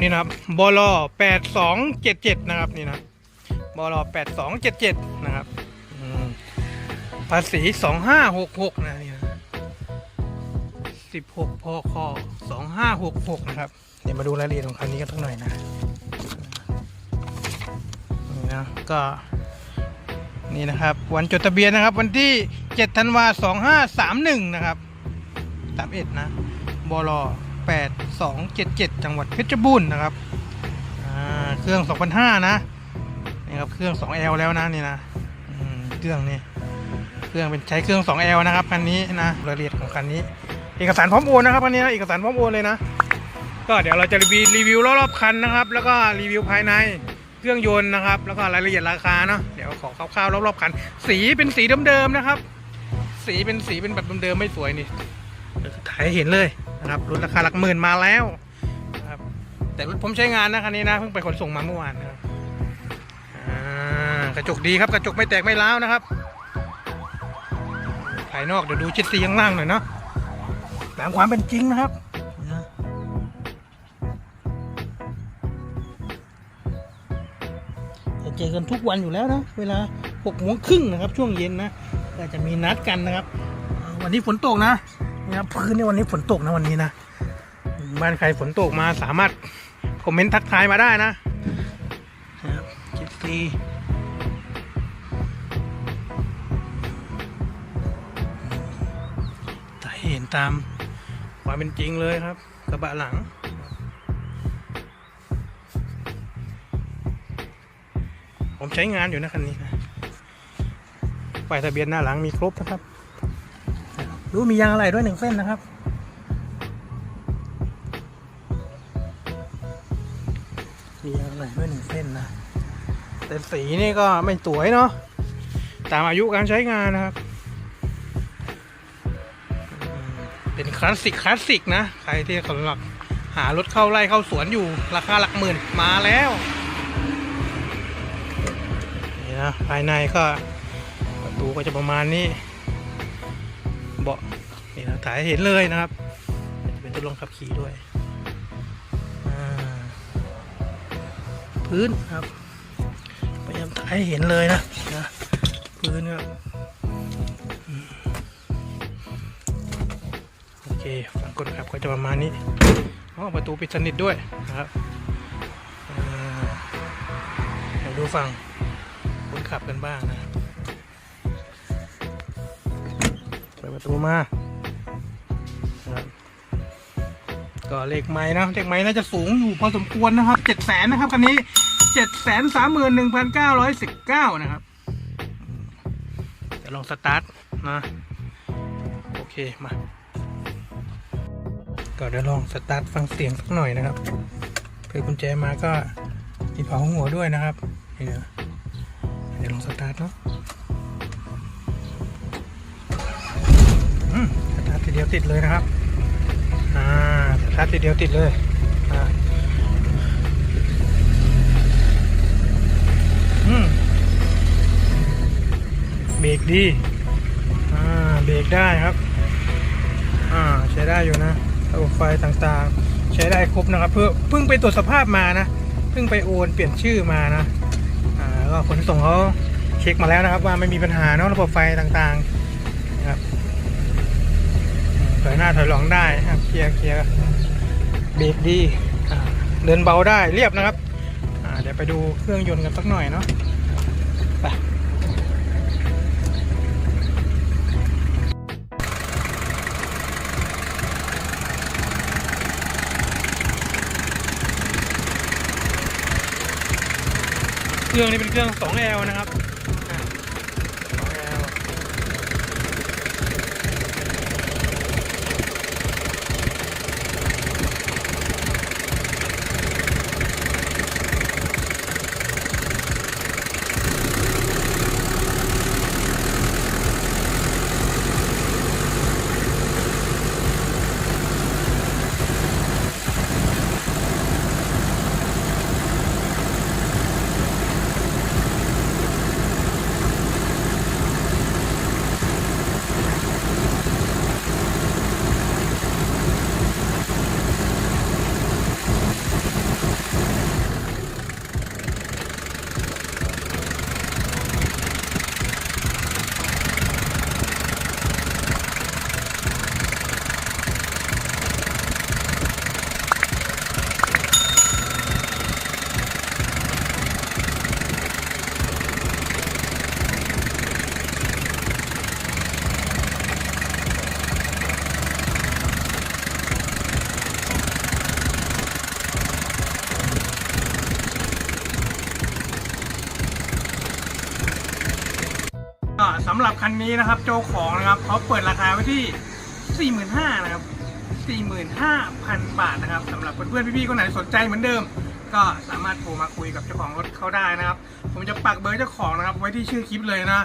นี่นะครับบลแปดสองเจ็ดเจ็ดนะครับนี่นะบลแปดสองเจ็ดเจ็ดนะครับภาษีสองห้าหกหกนะนี่นะสิบหกพคสองห้าหกหกนะครับ เดี๋ยวมาดูรายละเอียดของคันนี้กันสักหน่อยนะนี่นะก็นี่นะครับ วันจดทะเบียนนะครับ วันที่7ธันวา2531นะครับ31นะบล 8277 จังหวัดเพชรบูรณ์นะครับเครื่อง 2005 นะนี่ครับเครื่อง 2L แล้วนะนี่นะเครื่องนี่เครื่องเป็นใช้เครื่อง 2L นะครับคันนี้นะรายละเอียดของคันนี้ เอกสารพร้อมโอนนะครับคันนี้นะเอกสารพร้อมโอนเลยนะก็เดี๋ยวเราจะรีวิวรีวิวรอบๆคันนะครับ แล้วก็รีวิวภายในเครื่องยนต์นะครับ แล้วก็รายละเอียดราคาเนาะเดี๋ยวขอคร่าวๆรอบๆคัน สีเป็นสีเดิมๆนะครับ สีเป็นสีเป็นแบบเดิมๆไม่สวยนี่ ให้เห็นเลยนะครับรถราคาหลักหมื่นมาแล้วครับแต่รถผมใช้งานนะคันนี้นะเพิ่งไปขนส่งมาเมื่อวานนะครับกระจกดีครับกระจกไม่แตกไม่ร้าวนะครับภายนอกเดี๋ยวดูชิดสีข้างล่างหน่อยเนาะตามความเป็นจริงนะครับเจอกันทุกวันอยู่แล้วนะ เวลาหกโมงครึ่งนะครับ ช่วงเย็นนะก็จะมีนัดกันนะครับ วันนี้ฝนตกนะ นะครับพื้นในวันนี้ฝนตกนะวันนี้นะบ้านใครฝนตกมาสามารถคอมเมนต์ทักทายมาได้นะครับจิตซีแต่เห็นตามความเป็นจริงเลยครับ กระบะหลังผมใช้งานอยู่นะคันนี้นะป้ายทะเบียนหน้าหลังมีครบนะครับ รู้มียางอะไรด้วยหนึ่งเส้นนะครับ มียางอะไรด้วยหนึ่งเส้นนะ แต่สีนี่ก็ไม่สวยเนาะ ตามอายุการใช้งานนะครับ เป็นคลาสสิกคลาสสิกนะ ใครที่สำหรับหารถเข้าไร่เข้าสวนอยู่ ราคาหลักหมื่นมาแล้วนี่นะภายในก็ประตูก็จะประมาณนี้ เบาะ นี่นะถ่ายเห็นเลยนะครับ เป็นตัวลงขับขี่ด้วย พื้นครับพยายามถ่ายให้เห็นเลยนะนะพื้นครับโอเคฝั่งคนขับก็จะประมาณนี้อ๋อประตูปิดสนิทด้วยนะครับอ่าเดี๋ยวดูฝั่งคนขับกันบ้างนะเปิดประตูมา ก็เลขไม้นะเลขไม้น่าจะสูงอยู่พอสมควรนะครับเจ็ดแสนนะครับคันนี้เจ็ดแสนสามหมื่นหนึ่งพันเก้าร้อยสิบเก้านะครับจะลองสตาร์ทนะโอเคมาก็เดี๋ยวลองสตาร์ทฟังเสียงสักหน่อยนะครับเผื่อกุญแจมาก็มีเผาหัวด้วยนะครับนี่นะเดี๋ยวลองสตาร์ทเนาะสตาร์ททีเดียวติดเลยนะครับอ่า สตาร์ททีเดียวติดเลยอืมเบรกดีอ่าเบรกได้ครับอ่าใช้ได้อยู่นะระบบไฟต่างๆ ใช้ได้ครบนะครับ เพื่อเพิ่งไปตรวจสภาพมานะเพิ่งไปโอนเปลี่ยนชื่อมานะอ่าก็ขนส่งเขาเช็คมาแล้วนะครับ ว่าไม่มีปัญหาเนาะระบบไฟต่างๆ ถอยหน้าถอยหลังได้ครับเกียร์เกียร์เบรกดีเดินเบาได้เรียบนะครับเดี๋ยวไปดูเครื่องยนต์กันสักหน่อยเนาะไปเครื่องนี้เป็นเครื่อง 2L นะครับำหรับคันนี้นะครับเจ้าของนะครับเขาเปิดราคาไว้ที่ 45,000นะครับ45,000 บาทนะครับสำหรับเพื่อนๆพี่ๆคนไหนสนใจเหมือนเดิม ก็สามารถโทรมาคุยกับเจ้าของรถเขาได้นะครับ ผมจะปักเบอร์เจ้าของนะครับ ไว้ที่ชื่อคลิปเลยนะ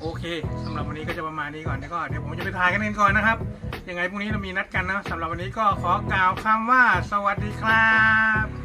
โอเคสำหรับวันนี้ก็จะประมาณนี้ก่อนแล้วก็เดี๋ยวผมจะไปถ่ายกันเองก่อนนะครับยังไงพรุ่งนี้เรามีนัดกันนะสำหรับวันนี้ก็ขอกล่าวคำว่าสวัสดีครับ